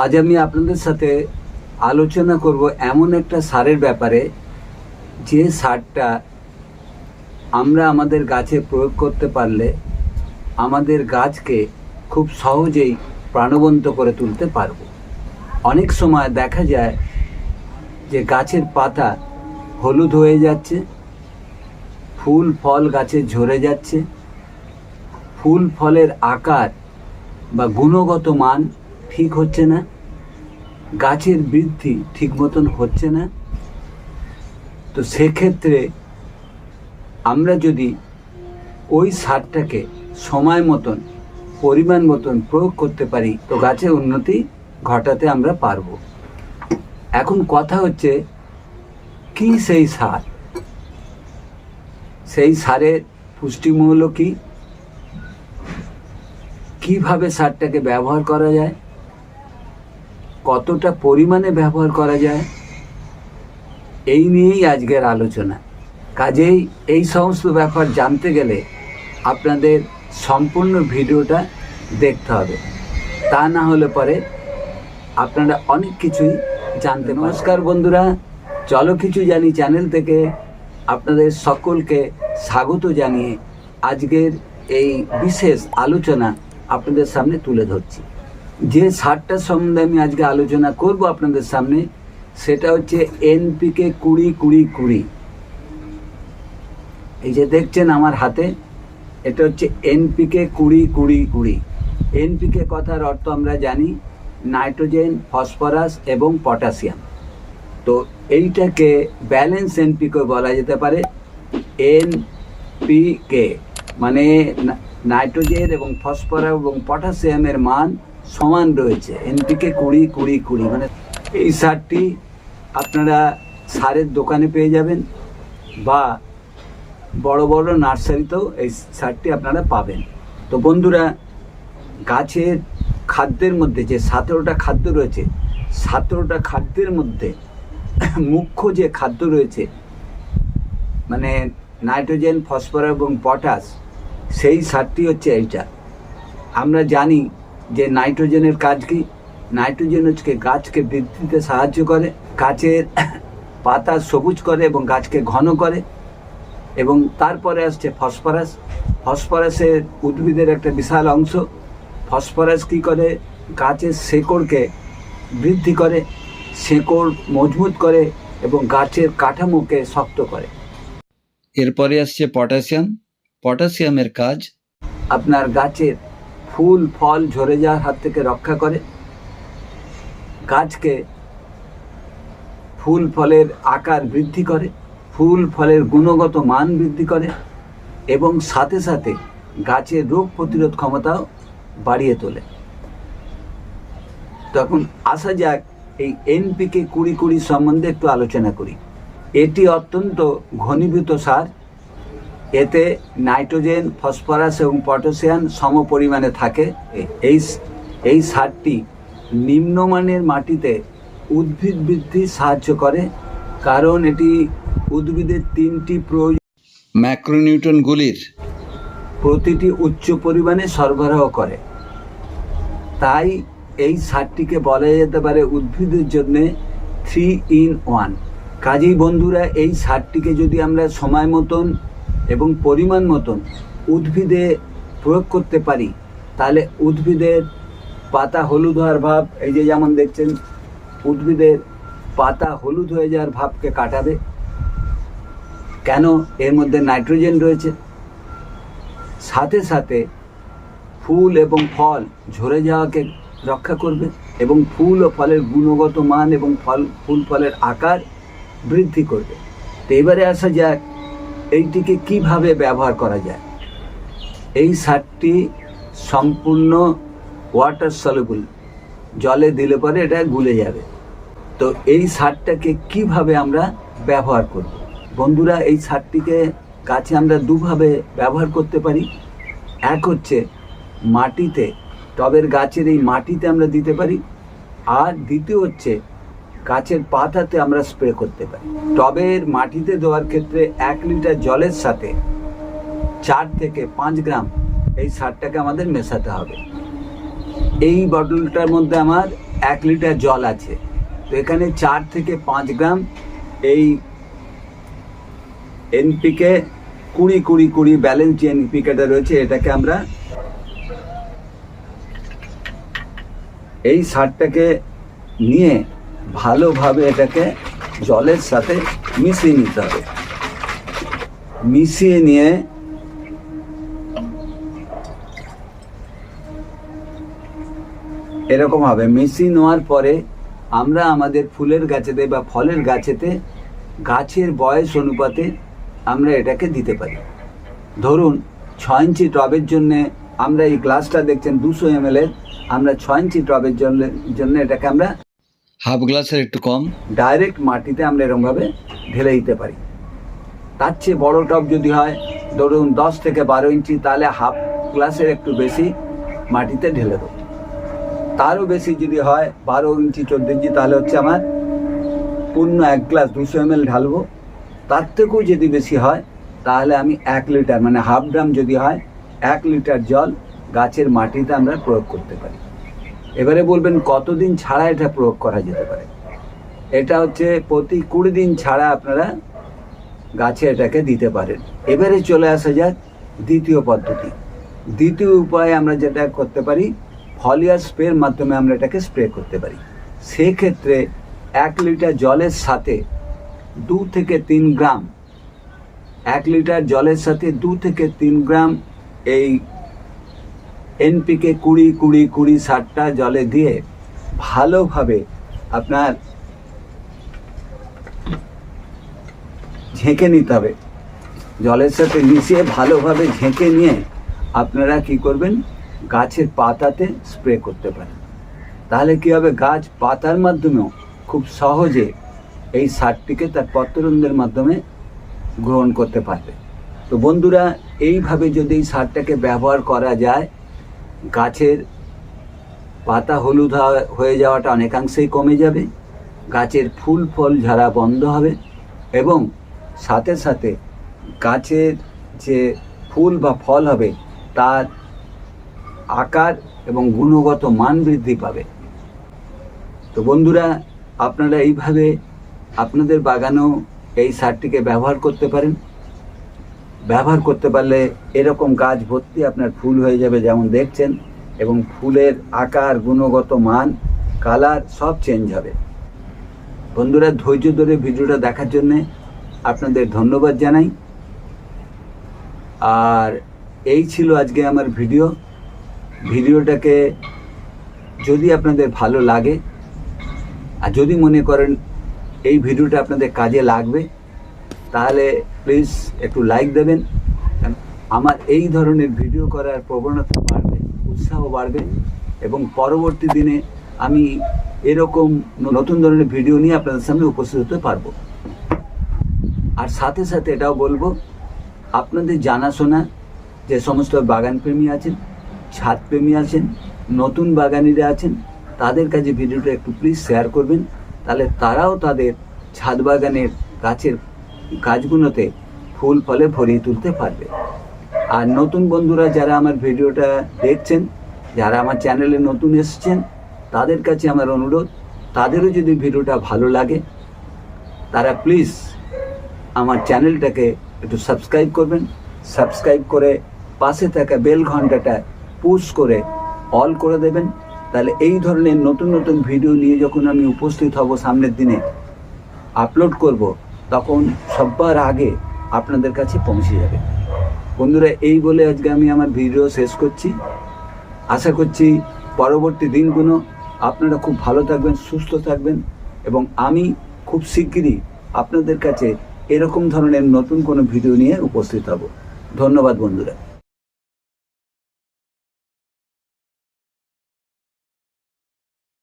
আজ আমি আপনাদের সাথে আলোচনা করব এমন একটা সারের ব্যাপারে যে সারটা আমরা আমাদের গাছে প্রয়োগ করতে পারলে আমাদের গাছকে খুব সহজেই প্রাণবন্ত করে তুলতে পারব। অনেক সময় দেখা যায় যে গাছের পাতা হলুদ হয়ে যাচ্ছে, ফুল, ফল গাছে ঝরে যাচ্ছে, ফুল, ফলের আকার বা গুণগত মান ঠিক হচ্ছে না, গাছের বৃদ্ধি ঠিক মতন হচ্ছে না, তো সেক্ষেত্রে আমরা যদি ওই সারটাকে সময় মতন, পরিমাণ মতন প্রয়োগ করতে পারি, তো গাছের উন্নতি ঘটাতে আমরা পারব। এখন কথা হচ্ছে, কি সেই সার? সেই সারের পুষ্টিমূল্য কি? কীভাবে সারটাকে ব্যবহার করা যায়? কতটা পরিমাণে ব্যবহার করা যায়? এই নিয়েই আজকের আলোচনা। কাজেই এই সমস্ত ব্যাপার জানতে গেলে আপনাদের সম্পূর্ণ ভিডিওটা দেখতে হবে। তা না হলে পরে আপনারা অনেক কিছুই জানতে নমস্কার বন্ধুরা, চলো কিছু জানি চ্যানেল থেকে। আপনাদের সকলকে স্বাগত জানিয়ে আজকের এই বিশেষ আলোচনা আপনাদের সামনে তুলে ধরছি। যে সারটার সম্বন্ধে আমি আজকে আলোচনা করব আপনাদের সামনে, সেটা হচ্ছে এনপিকে কুড়ি কুড়ি কুড়ি। এই যে দেখছেন আমার হাতে, এটা হচ্ছে এনপিকে কুড়ি কুড়ি কুড়ি। এনপিকে কথার অর্থ আমরা জানি নাইট্রোজেন, ফসফরাস এবং পটাশিয়াম। তো এইটাকে ব্যালেন্স এনপিকে বলা যেতে পারে এনপিকে মানে নাইট্রোজেন এবং ফসফরাস এবং পটাশিয়ামের মান সমান রয়েছে। এনপিকে কুড়ি কুড়ি কুড়ি। মানে এই সারটি আপনারা সারের দোকানে পেয়ে যাবেন বা বড় বড় নার্সারিতেও এই সারটি আপনারা পাবেন। তো বন্ধুরা, গাছের খাদ্যের মধ্যে যে সতেরোটা খাদ্য রয়েছে, সতেরোটা খাদ্যের মধ্যে মুখ্য যে খাদ্য রয়েছে মানে নাইট্রোজেন, ফসফরাস এবং পটাশ, সেই সারটি হচ্ছে এইটা। আমরা জানি যে নাইট্রোজেনের কাজ কি? নাইট্রোজেন হচ্ছে গাছকে বৃদ্ধিতে সাহায্য করে, গাছের পাতা সবুজ করে এবং গাছকে ঘন করে এবং তারপরে আসছে ফসফরাস। ফসফরাসের উদ্ভিদের একটা বিশাল অংশ। ফসফরাস কী করে? গাছের শেকড়কে বৃদ্ধি করে, শেকড় মজবুত করে এবং গাছের কাঠামোকে শক্ত করে। এরপরে আসছে পটাশিয়াম। পটাশিয়ামের কাজ, আপনার গাছের ফুল, ফল ঝরে যাওয়ার হাত থেকে রক্ষা করে। গাছকে ফুল, ফলের আকার বৃদ্ধি করে, ফুল, ফলের গুণগত মান বৃদ্ধি করে এবং সাথে সাথে গাছের রোগ প্রতিরোধ ক্ষমতাও বাড়িয়ে তোলে। তখন আসা যাক এই এনপিকে কুড়ি কুড়ি সম্বন্ধে একটু আলোচনা করি। এটি অত্যন্ত ঘনীভূত সার। এতে নাইট্রোজেন ফসফরাস এবং পটাশিয়াম সম পরিমাণে থাকে। এই এই সারটি নিম্নমানের মাটিতে উদ্ভিদ বৃদ্ধি সাহায্য করে কারণ এটি উদ্ভিদের তিনটি প্রয়োজন। ম্যাক্রোনিউটনগুলির প্রতিটি উচ্চ পরিমাণে সরবরাহ করে। তাই এই সারটিকে বলা যেতে পারে উদ্ভিদের জন্য থ্রি ইন ওয়ান। কাজেই বন্ধুরা এই সারটিকে যদি আমরা সময় মতন এবং পরিমাণ মতন উদ্ভিদে প্রয়োগ করতে পারি, তাহলে উদ্ভিদের পাতা হলুদ হওয়ার ভাব, এই যে যেমন দেখছেন, উদ্ভিদের পাতা হলুদ হয়ে যাওয়ার ভাবকে কাটাবে। কেন? এর মধ্যে নাইট্রোজেন রয়েছে। সাথে সাথে ফুল এবং ফল ঝরে যাওয়াকে রক্ষা করবে এবং ফুল ও ফলের গুণগত মান এবং ফল, ফুল ফলের আকার বৃদ্ধি করবে। তো এবারে আসা যাক এইটিকে কীভাবে ব্যবহার করা যায়? এই সারটি সম্পূর্ণ ওয়াটার সলিবল জলে দিলে পরে এটা গুলে যাবে। তো এই সারটাকে কীভাবে আমরা ব্যবহার করব? বন্ধুরা, এই সারটিকে গাছে আমরা দুভাবে ব্যবহার করতে পারি। এক হচ্ছে মাটিতে, টবের গাছের এই মাটিতে আমরা দিতে পারি। আর দ্বিতীয় হচ্ছে গাছের পাতাতে আমরা স্প্রে করতে পারি। টবের মাটিতে দেওয়ার ক্ষেত্রে এক লিটার জলের সাথে চার থেকে পাঁচ গ্রাম এই সারটাকে আমাদের মেশাতে হবে। এই বটলটার মধ্যে আমার এক লিটার জল আছে। তো এখানে চার থেকে পাঁচ গ্রাম এই এনপিকে কুড়ি কুড়ি কুড়ি ব্যালেন্স যে এনপিকেটা রয়েছে এটাকে আমরা এই সারটাকে নিয়ে ভালোভাবে এটাকে জলের সাথে মিশিয়ে নিতে হবে। মিশিয়ে নিয়ে এরকম হবে। মিশিয়ে নেওয়ার পরে আমরা আমাদের ফুলের গাছেতে বা ফলের গাছেতে গাছের বয়স অনুপাতে আমরা এটাকে দিতে পারি। ধরুন ছ ইঞ্চি টবের জন্যে আমরা এই গ্লাসটা দেখছেন, দুশো এম আমরা ছ ইঞ্চি টবের জন্য জন্য এটাকে আমরা হাফ গ্লাসের একটু কম। ডাইরেক্ট মাটিতে আমরা এরকমভাবে ঢেলে দিতে পারি। তার চেয়ে বড় টব যদি হয়, ধরুন দশ থেকে বারো ইঞ্চি, তাহলে হাফ গ্লাসের একটু বেশি মাটিতে ঢেলে দেবো। তারও বেশি যদি হয়, বারো ইঞ্চি, চোদ্দ ইঞ্চি, তাহলে হচ্ছে আমার পূর্ণ এক গ্লাস দুশো এম এল ঢালবো। তার থেকেও যদি বেশি হয়, তাহলে আমি এক লিটার মানে হাফ ড্রাম যদি হয়, এক লিটার জল গাছের মাটিতে আমরা প্রয়োগ করতে পারি। এবারে বলবেন কতদিন ছাড়া এটা প্রয়োগ করা যেতে পারে? এটা হচ্ছে প্রতি কুড়ি দিন ছাড়া আপনারা গাছে এটাকে দিতে পারেন। এবারে চলে আসা যাক দ্বিতীয় পদ্ধতি। দ্বিতীয় উপায়ে আমরা যেটা করতে পারি, ফলিয়ার স্প্রের মাধ্যমে আমরা এটাকে স্প্রে করতে পারি। সেক্ষেত্রে এক লিটার জলের সাথে দু থেকে তিন গ্রাম, এক লিটার জলের সাথে দু থেকে তিন গ্রাম এই এনপিকে কুড়ি কুড়ি কুড়ি সারটা জলে দিয়ে ভালোভাবে আপনার ঝেঁকে নিতে হবে। জলের সাথে মিশিয়ে ভালোভাবে ঝেঁকে নিয়ে আপনারা কি করবেন? গাছের পাতাতে স্প্রে করতে পারেন। তাহলে কি হবে? গাছ পাতার মাধ্যমেও খুব সহজে এই সারটিকে তার পত্ররন্ধ্রের মাধ্যমে গ্রহণ করতে পারবে। তো বন্ধুরা, এইভাবে যদি এই সারটাকে ব্যবহার করা যায় গাছের পাতা হলুদ হয়ে যাওয়াটা অনেকাংশেই কমে যাবে, গাছের ফুল, ফল ঝরা বন্ধ হবে এবং সাথে সাথে গাছের যে ফুল বা ফল হবে, তার আকার এবং গুণগত মান বৃদ্ধি পাবে। তো বন্ধুরা, আপনারা এইভাবে আপনাদের বাগানেও এই সারটিকে ব্যবহার করতে পারেন। ব্যবহার করতে পারলে এরকম গাছ ভর্তি আপনার ফুল হয়ে যাবে যেমন দেখছেন, এবং ফুলের আকার, গুণগত মান, কালার সব চেঞ্জ হবে। বন্ধুরা, ধৈর্য ধরে ভিডিওটা দেখার জন্যে আপনাদের ধন্যবাদ জানাই। আর এই ছিল আজকে আমার ভিডিও। ভিডিওটাকে যদি আপনাদের ভালো লাগে, আর যদি মনে করেন এই ভিডিওটা আপনাদের কাজে লাগবে তাহলে প্লিজ একটু লাইক দেবেন। আমার এই ধরনের ভিডিও করার প্রবণতা বাড়বে, উৎসাহ বাড়বে এবং পরবর্তী দিনে আমি এরকম নতুন ধরনের ভিডিও নিয়ে আপনাদের সামনে উপস্থিত হতে পারব। আর সাথে সাথে এটাও বলব, আপনাদের জানাশোনা যে সমস্ত বাগান প্রেমী আছেন ছাদ প্রেমী আছেন, নতুন বাগানিরা আছেন, তাদের কাছে ভিডিওটা একটু প্লিজ শেয়ার করবেন। তাহলে তারাও তাদের ছাদ বাগানের গাছের গাছগুলোতে ফুল, ফলে ভরিয়ে তুলতে পারবে। আর নতুন বন্ধুরা যারা আমার ভিডিওটা দেখছেন, যারা আমার চ্যানেলে নতুন এসেছেন, তাদের কাছে আমার অনুরোধ, তাদেরও যদি ভিডিওটা ভালো লাগে, তারা প্লিজ আমার চ্যানেলটাকে একটু সাবস্ক্রাইব করবেন। সাবস্ক্রাইব করে পাশে থাকা বেল ঘন্টাটা পুশ করে অল করে দেবেন। তাহলে এই ধরনের নতুন নতুন ভিডিও নিয়ে যখন আমি উপস্থিত হব সামনের দিনে, আপলোড করব তখন সবার আগে আপনাদের কাছে পৌঁছে যাবে। বন্ধুরা, এই বলে আজকে আমি আমার ভিডিও শেষ করছি। আশা করছি পরবর্তী দিনগুলো আপনারা খুব ভালো থাকবেন, সুস্থ থাকবেন এবং আমি খুব শিগগিরই আপনাদের কাছে এরকম ধরনের নতুন কোনো ভিডিও নিয়ে উপস্থিত হব। ধন্যবাদ বন্ধুরা।